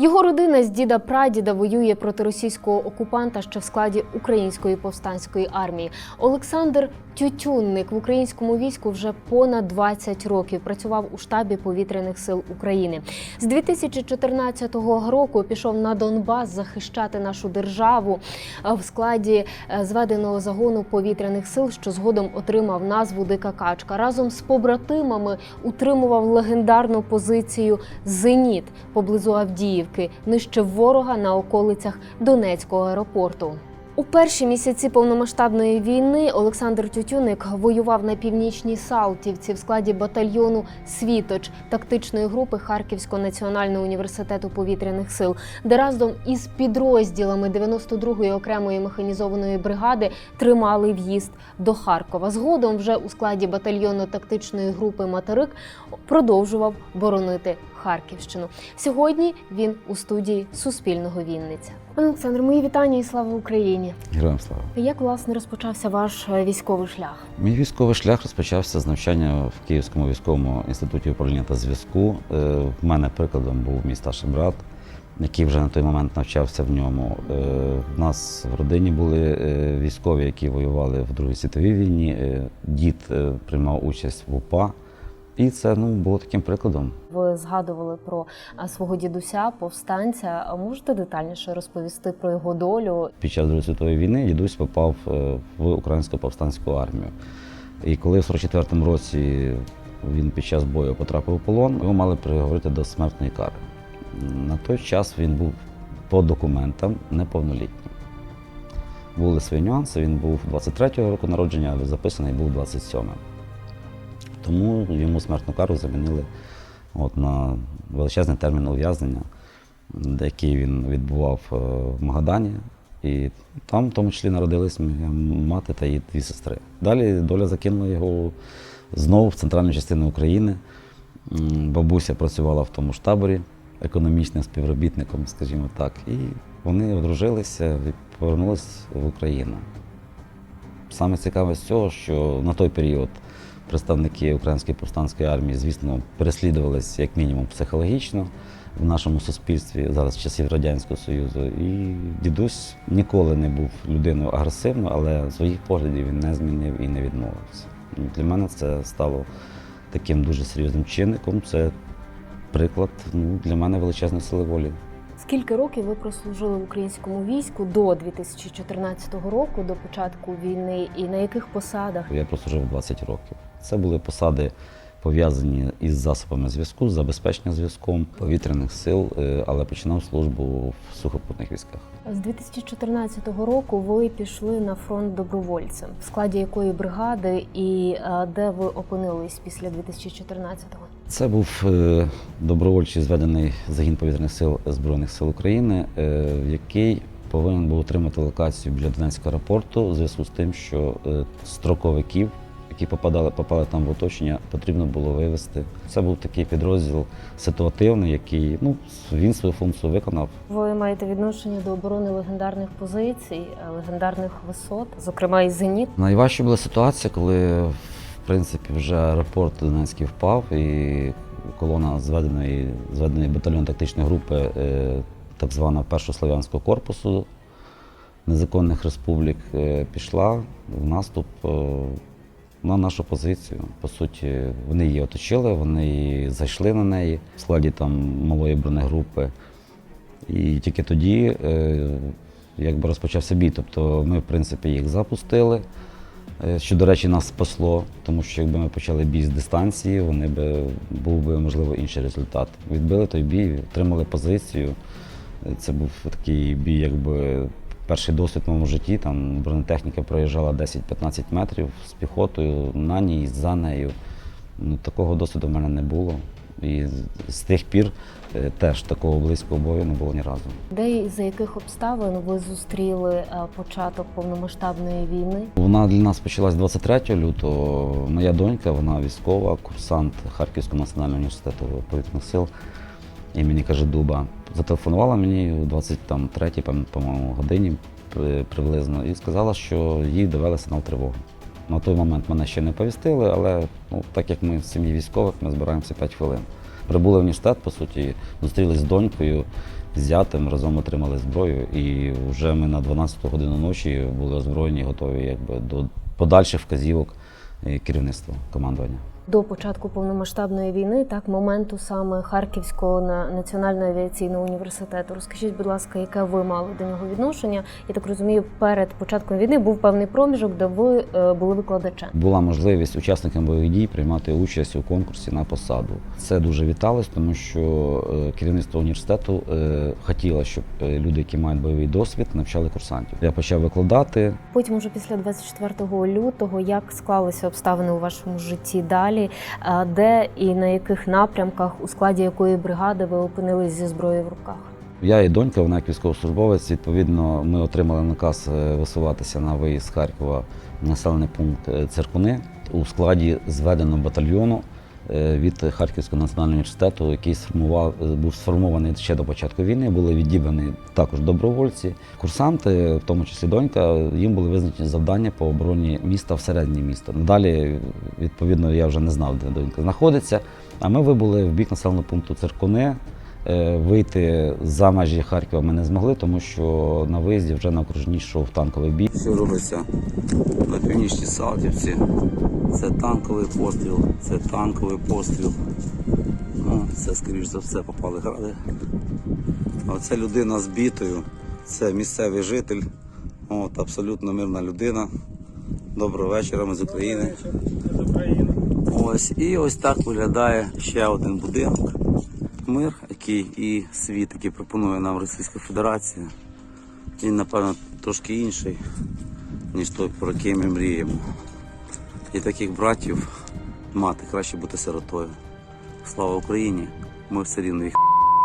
Його родина з діда прадіда воює проти російського окупанта ще в складі української повстанської армії. Олександр Тютюнник в українському війську вже понад 20 років працював у штабі повітряних сил України. З 2014 року пішов на Донбас захищати нашу державу в складі е, зведеного загону повітряних сил, що згодом отримав назву Дика Качка. Разом з побратимами утримував легендарну позицію Зеніт поблизу Авдіївки, нищив ворога на околицях Донецького аеропорту. У перші місяці повномасштабної війни Олександр Тютюник воював на північній Салтівці в складі батальйону Світоч тактичної групи Харківського національного університету повітряних сил, де разом із підрозділами 92-ї окремої механізованої бригади тримали в'їзд до Харкова. Згодом вже у складі батальйону тактичної групи Материк продовжував боронити Харківщину. Сьогодні він у студії Суспільного Вінниця. Олександр, мої вітання і слава Україні. Героям слава. Як власне розпочався ваш е, військовий шлях? Мій військовий шлях розпочався з навчання в Київському військовому інституті управління та зв'язку. Е, В мене прикладом був мій старший брат, який вже на той момент навчався в ньому. Е, В нас в родині були е, військові, які воювали в Другій світовій війні. Е, Дід е, приймав участь в УПА. І це ну, було таким прикладом. Ви згадували про свого дідуся, повстанця. Можете детальніше розповісти про його долю? Під час Другої світової війни дідусь попав е, в українську повстанську армію. І коли в 44-му році він під час бою потрапив у полон, його мали приговорити до смертної кари. На той час він був по документам неповнолітнім. Були свої нюанси, він був 23-го року народження, але записаний був 27-м. Тому йому смертну кару замінили от, на величезний термін ув'язнення, який він відбував е, в Магадані. І там, в тому числі, народились мати та її дві сестри. Далі доля закинула його знову в центральну частину України. Бабуся працювала в тому ж таборі економічним співробітником, скажімо так. І вони одружилися і повернулися в Україну. Саме цікаве з цього, що на той період представники Української повстанської армії, звісно, переслідувалися як мінімум психологічно в нашому суспільстві зараз часів Радянського Союзу. І дідусь ніколи не був людиною агресивною, але своїх поглядів він не змінив і не відмовився. Для мене це стало таким дуже серйозним чинником. Це приклад ну, для мене величезної сили волі. Скільки років ви прослужили в українському війську до 2014 року, до початку війни, і на яких посадах? Я прослужив 20 років. Це були посади пов'язані із засобами зв'язку, забезпечення зв'язком повітряних сил, е, але починав службу в сухопутних військах. З 2014 року ви пішли на фронт добровольцем, в складі якої бригади і е, де ви опинились після 2014-го? Це був е, добровольчий зведений загін повітряних сил Збройних сил України, е, який повинен був отримати локацію біля Донецького аеропорту у зв'язку з тим, що е, строковиків, які попадали, попали там в оточення, потрібно було вивезти. Це був такий підрозділ ситуативний, який ну, він свою функцію виконав. Ви маєте відношення до оборони легендарних позицій, легендарних висот, зокрема і зеніт. Найважча була ситуація, коли в принципі вже аеропорт Донецький впав, і колона зведеної, зведеної батальйон тактичної групи, е, так звана Першого Слов'янського корпусу незаконних республік, е, пішла в наступ е, на нашу позицію. По суті, вони її оточили, вони зайшли на неї в складі там малої бронегрупи. І тільки тоді якби розпочався бій. Тобто ми, в принципі, їх запустили. Е, Що, до речі, нас спасло, тому що якби ми почали бій з дистанції, вони би був би можливо інший результат. Відбили той бій, отримали позицію. Е, Це був такий бій, якби перший досвід в моєму житті. Там бронетехніка проїжджала 10-15 метрів з піхотою, на ній, за нею. Ну, такого досвіду в мене не було. І з- тих пір е, теж такого близького бою не було ні разу. Де і за яких обставин ви зустріли е, початок повномасштабної війни? Вона для нас почалась 23 лютого. Моя донька, вона військова, курсант Харківського національного університету повітряних сил імені Кажедуба. Зателефонувала мені у 23-й, по-моєму, годині приблизно і сказала, що їй довелося на тривогу. На той момент мене ще не повістили, але ну, так як ми в сім'ї військових, ми збираємося 5 хвилин. Прибули в університет, по суті, зустрілися з донькою, зятем разом отримали зброю. І вже ми на 12 годину ночі були озброєні, готові якби до подальших вказівок е, керівництва командування. До початку повномасштабної війни, так моменту саме Харківського на- національного авіаційного університету. Розкажіть, будь ласка, яке ви мали до нього відношення? Я так розумію, перед початком війни був певний проміжок, де ви е, були викладачем. Була можливість учасникам бойових дій приймати участь у конкурсі на посаду. Це дуже віталось, тому що е, керівництво університету е, хотіло, щоб люди, які мають бойовий досвід, навчали курсантів. Я почав викладати. Потім, уже після 24 лютого, як склалися обставини у вашому житті далі, Е, де і на яких напрямках, у складі якої бригади ви опинились зі зброєю в руках? Я і донька, вона як військовослужбовець. Відповідно, ми отримали наказ е, висуватися на виїзд з Харкова в населений пункт Церкуни Циркуни у складі зведеного батальйону е, від Харківського національного університету, який сформував е, був сформований ще до початку війни. Були відібрані також добровольці. Курсанти, в тому числі донька, їм були визначені завдання по обороні міста в середнє місто. Далі, відповідно, я вже не знав, де донька знаходиться. А ми вибули в бік населеного пункту Циркуни. Е, Вийти за межі Харкова ми не змогли, тому що на виїзді вже на окружній йшов танковий бій. Все робиться на північній Салтівці. Це танковий постріл, це танковий постріл. Ну, це, скоріш за все, попали гради. А Оце людина з бітою, це місцевий житель, От, абсолютно мирна людина. Доброго вечора, ми з України. Ось і ось так виглядає ще один будинок. Мир, який і світ, який пропонує нам Російська Федерація. Він, напевно, трошки інший, ніж той, про який ми мріємо. І таких братів мати краще бути сиротою. Слава Україні! Ми все рівно їх.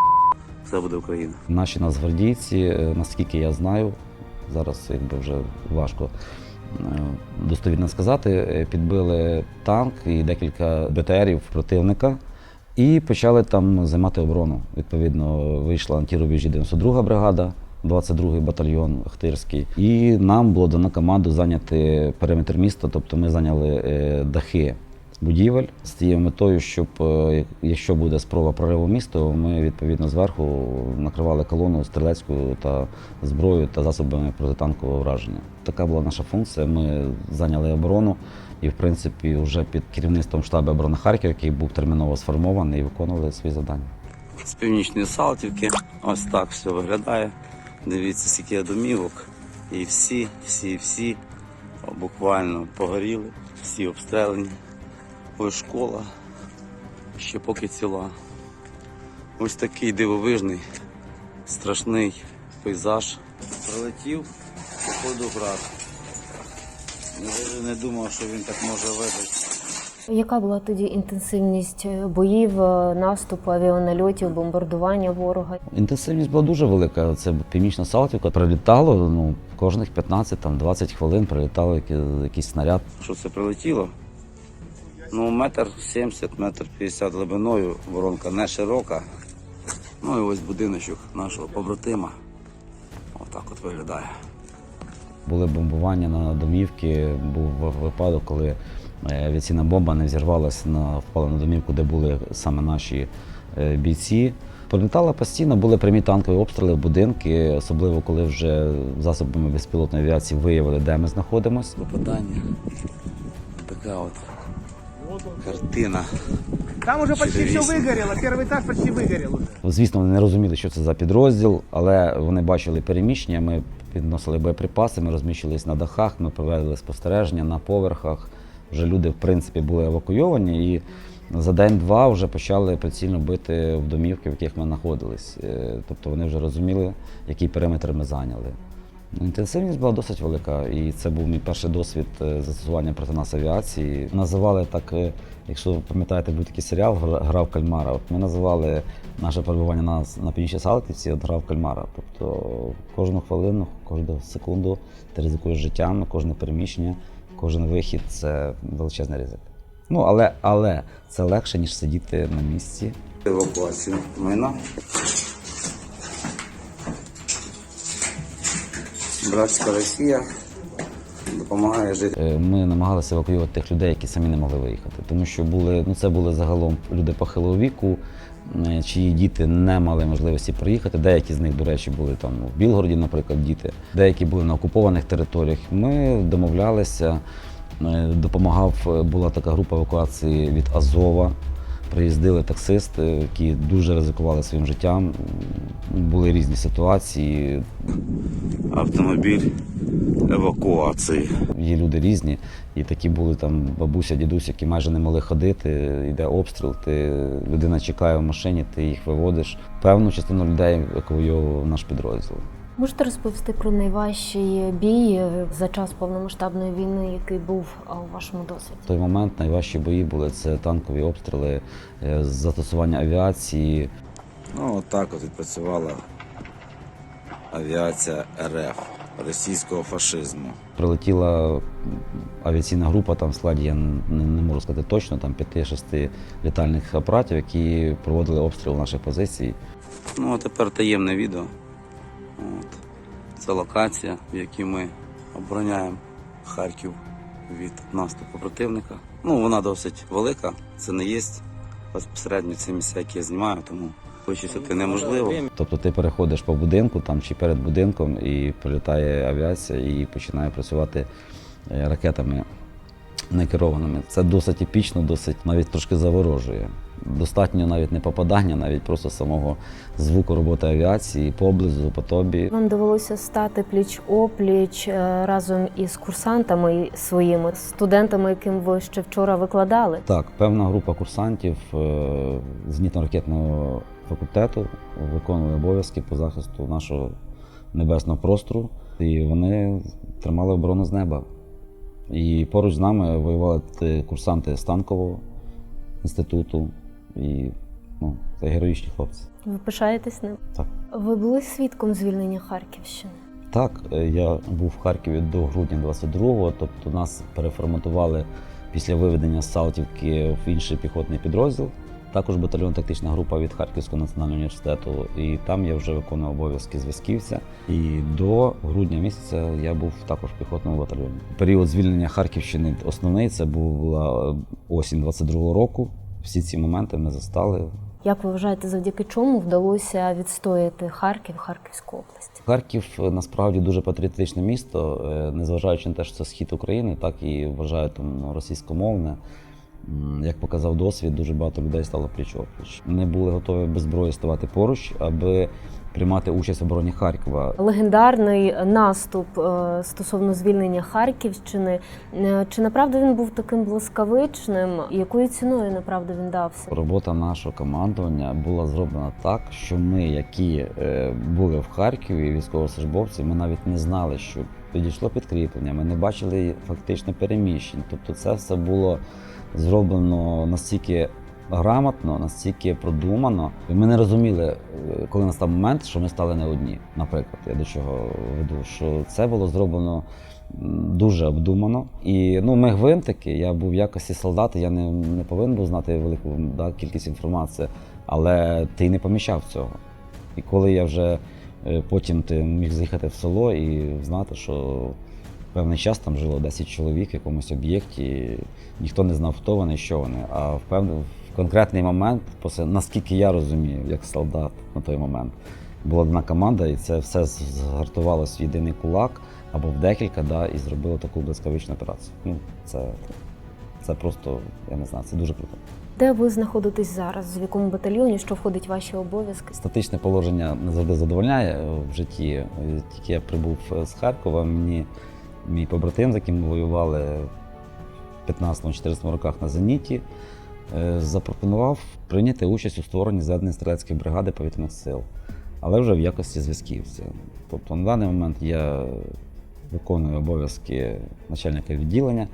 Все буде Україна. Наші нацгвардійці, е, наскільки я знаю, зараз якби вже важко е, достовірно сказати, е, підбили танк і декілька БТРів противника. І почали там займати оборону. Відповідно, вийшла на ті рубежі 92 бригада, 22-й батальйон Ахтирський. І нам було дано команду зайняти периметр міста, тобто ми зайняли е, дахи будівель з тією метою, щоб е, якщо буде спроба прориву міста, ми відповідно зверху накривали колону стрілецькою та зброєю та засобами протитанкового враження. Така була наша функція. Ми зайняли оборону і, в принципі, вже під керівництвом штабу оборони Харків, який був терміново сформований, виконували свої завдання. З північної Салтівки ось так все виглядає. Дивіться, скільки домівок. І всі, всі, всі буквально погоріли, всі обстріляні. Ось школа ще поки ціла. Ось такий дивовижний, страшний пейзаж. Прилетів, походу град. Я не думав, що він так може вибити. Яка була тоді інтенсивність е, боїв, е, наступу, авіанальотів, бомбардування ворога? Інтенсивність була дуже велика. Це північна Салтівка. Прилітало ну, кожних 15-20 хвилин прилітав який- якийсь снаряд. Що це прилетіло? Ну, метр 70, метр 50 глибиною, воронка не широка. Ну і ось будиночок нашого побратима. Отак от виглядає. Були бомбування на домівки. Був випадок, коли е, авіаційна бомба не взірвалася на впала на домівку, де були саме наші е, бійці. Прилітала постійно, були прямі танкові обстріли в будинки, особливо коли вже засобами безпілотної авіації виявили, де ми знаходимося. Попадання. Така от картина. Там уже почти все Чудовищно. выгорело, первый этаж почти выгорел уже. Звісно, вони не розуміли, що це за підрозділ, але вони бачили переміщення. Ми підносили боєприпаси, ми розміщувалися на дахах, ми провели спостереження на поверхах. Вже люди, в принципі, були евакуйовані, і за день-два вже почали прицільно бити в домівки, в яких ми знаходились. Е, Тобто вони вже розуміли, який периметр ми зайняли. Інтенсивність була досить велика, і це був мій перший досвід е, застосування проти нас авіації. Називали так, е, якщо ви пам'ятаєте, був такий серіал «Гра- Гра кальмара. Ми називали наше перебування на, на північній Салтівці от гра кальмара. Тобто кожну хвилину, кожну секунду ти ризикуєш життям, кожне переміщення, кожен вихід це величезний ризик. Ну, але, але це легше, ніж сидіти на місці. Евакуацію майна. Братська Росія допомагає жити. Е, Ми намагалися евакуювати тих людей, які самі не могли виїхати, тому що були ну це були загалом люди похилого віку, е, чиї діти не мали можливості приїхати. Деякі з них, до речі, були там в Білгороді, наприклад, діти, деякі були на окупованих територіях. Ми домовлялися, е, допомагав, була така група евакуації від Азова. Приїздили таксисти, які дуже ризикували своїм життям. Були різні ситуації. автомобіль евакуації. Є люди різні, і такі були там бабуся, дідусь, які майже не могли ходити. Йде обстріл, ти людина чекає в машині, ти їх виводиш. Певну частину людей евакуював наш підрозділ. Можете розповісти про найважчий бій за час повномасштабної війни, який був у вашому досвіді? В той момент найважчі бої були це танкові обстріли, е, застосування авіації. Ну, отак от відпрацювала авіація РФ російського фашизму. Прилетіла авіаційна група, там в складі я не, не можу сказати точно, там 5-6 літальних апаратів, які проводили обстріл наших позицій. Ну, а тепер таємне відео. Це локація, в якій ми обороняємо Харків від наступу противника. Ну, вона досить велика, це не є безпосередньо ці місця, які я знімаю, тому вичистити неможливо. Тобто ти переходиш по будинку там чи перед будинком і прилітає авіація і починає працювати е, ракетами некерованими. Це досить епічно, досить навіть трошки заворожує. Достатньо навіть не попадання, навіть просто самого звуку роботи авіації поблизу, по тобі. Вам довелося стати пліч опліч е, разом із курсантами своїми студентами, яким ви ще вчора викладали. Так, певна група курсантів е, зенітно-ракетного факультету виконували обов'язки по захисту нашого небесного простору, і вони тримали оборону з неба. І поруч з нами воювали курсанти з танкового інституту. І ну, це героїчні хлопці. Ви пишаєтесь ним? Так. Ви були свідком звільнення Харківщини. Так, е, я був в Харкові до грудня 22-го, тобто нас переформатували після виведення з Салтівки в інший піхотний підрозділ. Також батальйон тактична група від Харківського національного університету. І там я вже виконував обов'язки зв'язківця. І до грудня місяця я був також в піхотному батальйоні. Період звільнення Харківщини основний це була е, осінь 22-го року. Всі ці моменти ми застали. Як ви вважаєте, завдяки чому вдалося відстояти Харків, Харківську область? Харків е, насправді дуже патріотичне місто, е, незважаючи на те, що це схід України, так і вважаю там російськомовне. Як показав досвід, дуже багато людей стало пліч опліч. Вони були готові без зброї ставати поруч, аби приймати участь в обороні Харкова. Легендарний наступ е, стосовно звільнення Харківщини. Е, Чи направду він був таким блискавичним? Якою ціною направду він дався? Робота нашого командування була зроблена так, що ми, які е, були в Харкові, військовослужбовці, ми навіть не знали, що підійшло підкріплення. Ми не бачили фактично переміщень. Тобто, це все було зроблено настільки грамотно, настільки продумано. І ми не розуміли, е, коли настав момент, що ми стали не одні. Наприклад, я до чого веду, що це було зроблено дуже обдумано. І ну, ми гвинтики, я був в якості солдата, я не, не повинен був знати велику да, кількість інформації, але ти не помічав цього. І коли я вже е, потім ти міг заїхати в село і знати, що певний час там жило 10 чоловік в якомусь об'єкті, ніхто не знав, хто вони, що вони. А в певний в конкретний момент, наскільки я розумію, як солдат на той момент, була одна команда, і це все згартувалося в єдиний кулак або в декілька, да, і зробило таку блискавичну операцію. Ну, це, це просто, я не знаю, це дуже круто. Де ви знаходитесь зараз? В якому батальйоні? Що входить в ваші обов'язки? Статичне положення не завжди задовольняє в житті. Е, Тільки я прибув е, з Харкова, мені мій побратим, з яким воювали в 15-14 роках на Зеніті, е, запропонував прийняти участь у створенні зведеної стрілецької бригади повітряних сил, але вже в якості зв'язківця. Тобто на даний момент я виконую обов'язки начальника відділення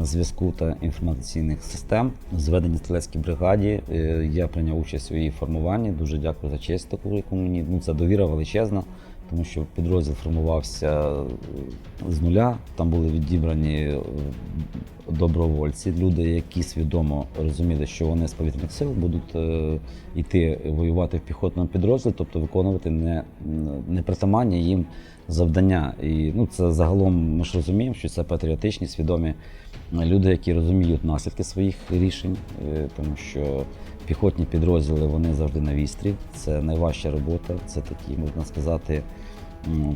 зв'язку та інформаційних систем. Зведені стрілецькій бригаді. Е, Я прийняв участь у її формуванні. Дуже дякую за честь таку, яку мені. Ну, це довіра величезна, тому що підрозділ формувався е, з нуля. Там були відібрані е, добровольці, люди, які свідомо розуміли, що вони з повітряних сил будуть е, йти воювати в піхотному підрозділі, тобто виконувати не, непритаманні їм завдання. І ну, це загалом ми ж розуміємо, що це патріотичні, свідомі люди, які розуміють наслідки своїх рішень, тому що Піхотні підрозділи вони завжди на вістрі. Це найважча робота. Це такі, можна сказати,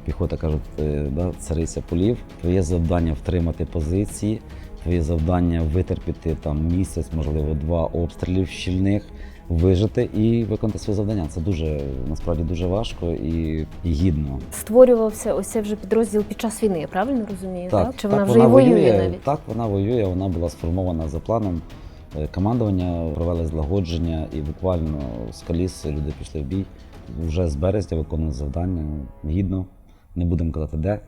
піхота кажуть, е, да, цариця полів. Твоє завдання втримати позиції, твоє завдання витерпіти там місяць, можливо, два обстрілів щільних, вижити і виконати своє завдання. Це дуже насправді дуже важко і, і гідно. Створювався ось цей вже підрозділ під час війни, я правильно розумію? Так, Чи вона так, вже і воює воює, навіть? Так, вона воює, вона була сформована за планом. Е, Командування провели злагодження і буквально з коліс люди пішли в бій. Вже з березня виконують завдання гідно, не будемо казати де.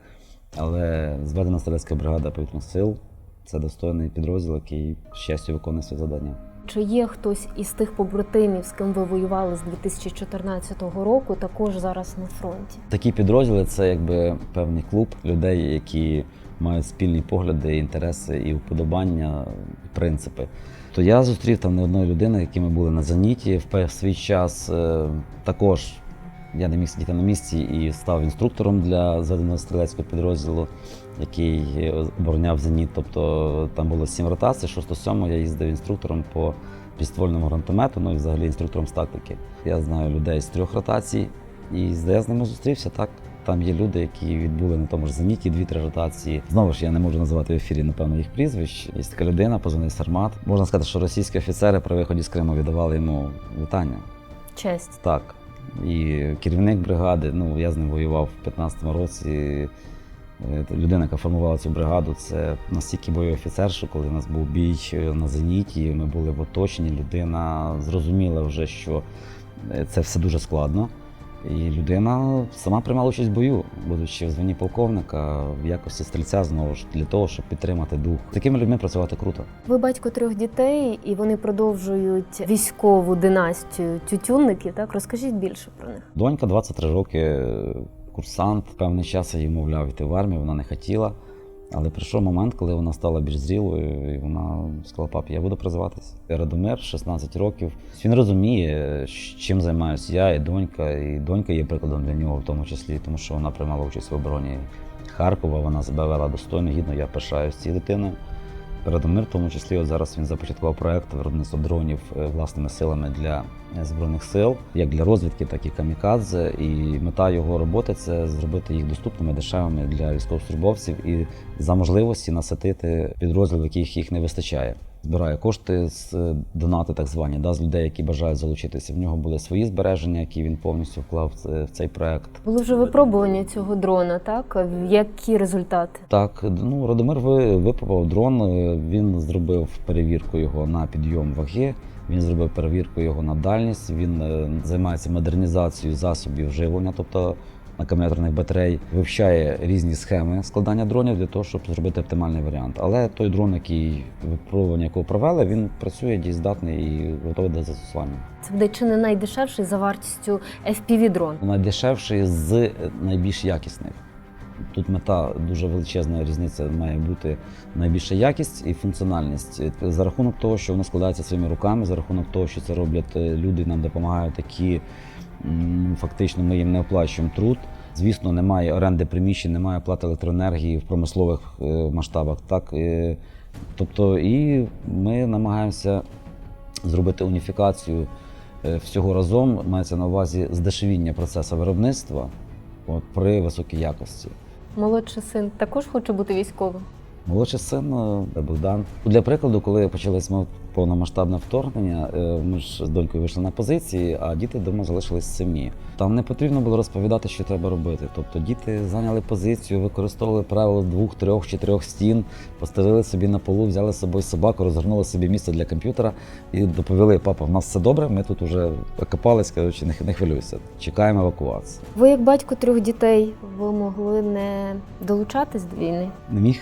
Але зведена стрілецька бригада повітряних сил це достойний підрозділ, який з щастю виконує своє завдання. Чи є хтось із тих побратимів, з ким ви воювали з 2014 року, також зараз на фронті? Такі підрозділи це якби певний клуб людей, які мають спільні погляди, інтереси і вподобання, принципи. То я зустрів там не одної людини, які ми були на заніті в свій час. Е, Також я не міг сидіти на місці і став інструктором для зведеного стрілецького підрозділу, який обороняв зеніт. Тобто там було сім ротацій, 6-7 я їздив інструктором по підствольному гранатомету, ну і взагалі інструктором з тактики. Я знаю людей з трьох ротацій, і я з ними зустрівся так. Там є люди, які відбули на тому ж зеніті дві-три ротації. Знову ж я не можу називати в ефірі, напевно, їх прізвищ. Є така людина, позивний Сармат. Можна сказати, що російські офіцери при виході з Криму віддавали йому вітання. Честь. Так. І керівник бригади, ну я з ним воював в 15-му році. Е, Людина, яка формувала цю бригаду, це настільки бойовий офіцер, що коли у нас був бій е, на зеніті, ми були в оточенні. Людина зрозуміла вже, що е, це все дуже складно. І людина сама приймала участь в бою, будучи в званні полковника в якості стрільця знову ж для того, щоб підтримати дух. З такими людьми працювати круто. Ви батько трьох дітей, і вони продовжують військову династію тютюнників. Так розкажіть більше про них. Донька 23 роки, курсант. Певний час я її мовляв йти в армію, вона не хотіла. Але прийшов момент, коли вона стала більш зрілою, і вона сказала, папі, я буду призиватися. Радомир, 16 років. Він розуміє, чим займаюся я і донька. І донька є прикладом для нього, в тому числі, тому що вона приймала участь в обороні Харкова, вона себе вела достойно, гідно. Я пишаюсь цією дитиною. Радомир, в тому числі, от зараз він започаткував проект виробництва дронів е, власними силами для е, збройних сил, як для розвідки, так і камікадзе. І мета його роботи це зробити їх доступними, дешевими для військовослужбовців і за можливості наситити підрозділ, яких їх не вистачає. Збирає кошти з е, донати, так звані, да, з людей, які бажають залучитися. В нього були свої збереження, які він повністю вклав в цей проект. Були вже випробування цього дрона, так? Які результати? Так, ну Радомир випробував дрон. е, Він зробив перевірку його на підйом ваги. Він зробив перевірку його на дальність. Він е, займається модернізацією засобів живлення, тобто акумуляторних батарей, вивчає різні схеми складання дронів для того, щоб зробити оптимальний варіант. Але той дрон, який випробування якого провели, він працює дієздатний і готовий до застосування. Це буде чи не найдешевший за вартістю fpv дрон. найдешевший з найбільш якісних. Тут мета дуже величезна різниця має бути найбільша якість і функціональність. За рахунок того, що воно складається своїми руками, за рахунок того, що це роблять е, люди, нам допомагають такі, фактично ми їм не оплачуємо труд. Звісно, немає оренди приміщень, немає оплати електроенергії в промислових е, масштабах. Так, е, тобто, і ми намагаємося зробити уніфікацію е, всього разом. Мається на увазі здешевіння процесу виробництва от, при високій якості. Молодший син також хоче бути військовим. Молодший син е, Богдан. Для прикладу, коли почалось повномасштабне вторгнення, е, ми ж з донькою вийшли на позиції, а діти вдома залишились самі. Там не потрібно було розповідати, що треба робити. Тобто діти зайняли позицію, використовували правила двох, трьох, чотирьох стін, постелили собі на полу, взяли з собою собаку, розгорнули собі місце для комп'ютера і доповіли: папа, в нас все добре. Ми тут вже окопались, кажучи, не, не хвилюйся. Чекаємо евакуації. Ви, як батько трьох дітей, ви могли не долучатись до війни. не міг.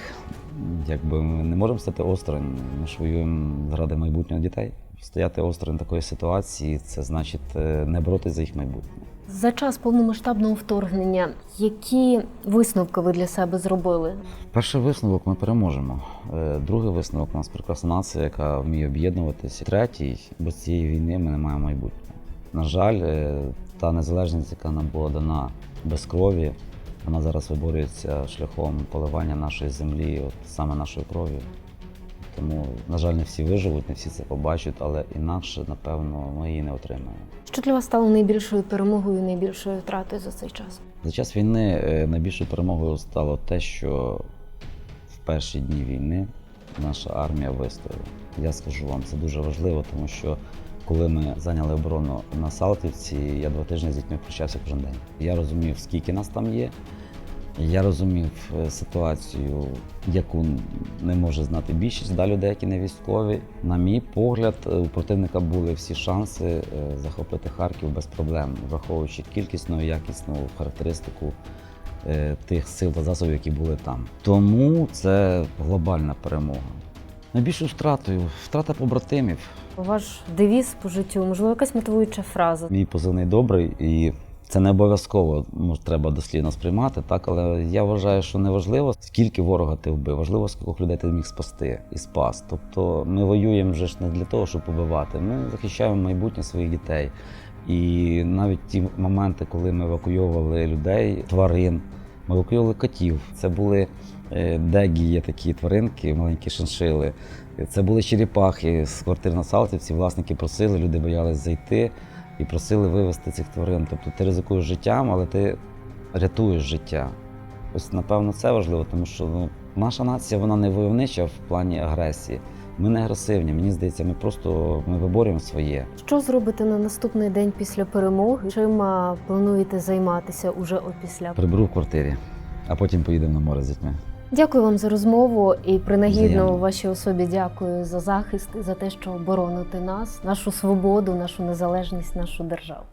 Якби ми не можемо стати осторонь. Ми ж воюємо заради майбутнього дітей. Стояти осторонь такої ситуації це значить е, не боротися за їх майбутнє. За час повномасштабного вторгнення, які висновки ви для себе зробили? Перший висновок ми переможемо. Е, Другий висновок у нас прекрасна нація, яка вміє об'єднуватися. Третій, без цієї війни ми не маємо майбутнього. На жаль, е, та незалежність, яка нам була дана без крові, вона зараз виборюється шляхом поливання нашої землі, от саме нашою кров'ю. Тому, на жаль, не всі виживуть, не всі це побачать, але інакше, напевно, ми її не отримаємо. Що для вас стало найбільшою перемогою, найбільшою втратою за цей час? За час війни е, найбільшою перемогою стало те, що в перші дні війни наша армія вистояла. Я скажу вам, це дуже важливо, тому що коли ми зайняли оборону на Салтівці, я два тижні з дітьми прощався кожен день. Я розумів, скільки нас там є. Я розумів е, ситуацію, яку не може знати більшість да, людей, не військові. На мій погляд, е, у противника були всі шанси е, захопити Харків без проблем, враховуючи кількісну і якісну характеристику тих сил та засобів, які були там. Тому це глобальна перемога. Найбільшою втратою втрата побратимів. Ваш девіз по життю, можливо, якась мотивуюча фраза. Мій позивний добрий, і це не обов'язково може, треба дослідно сприймати, так але я вважаю, що не важливо, скільки ворога ти вбив, важливо, скільки людей ти міг спасти і спас. Тобто ми воюємо вже ж не для того, щоб побивати. Ми захищаємо майбутнє своїх дітей. І навіть ті моменти, коли ми евакуйовували людей, тварин, ми евакуйовували котів. Це були дегі, є такі тваринки, маленькі шиншили. Це були черепахи з квартир на Салтівці. Власники просили, люди боялись зайти і просили вивезти цих тварин. Тобто ти ризикуєш життям, але ти рятуєш життя. Ось напевно це важливо, тому що ну, наша нація вона не войовнича в плані агресії. Ми не агресивні. Мені здається, ми просто ми виборюємо своє. Що зробите на наступний день після перемоги? Чим плануєте займатися уже опісля? Приберу в квартирі, а потім поїдемо на море з дітьми. Дякую вам за розмову і принагідно Взаємно. вашій особі дякую за захист і за те, що оборонити нас, нашу свободу, нашу незалежність, нашу державу.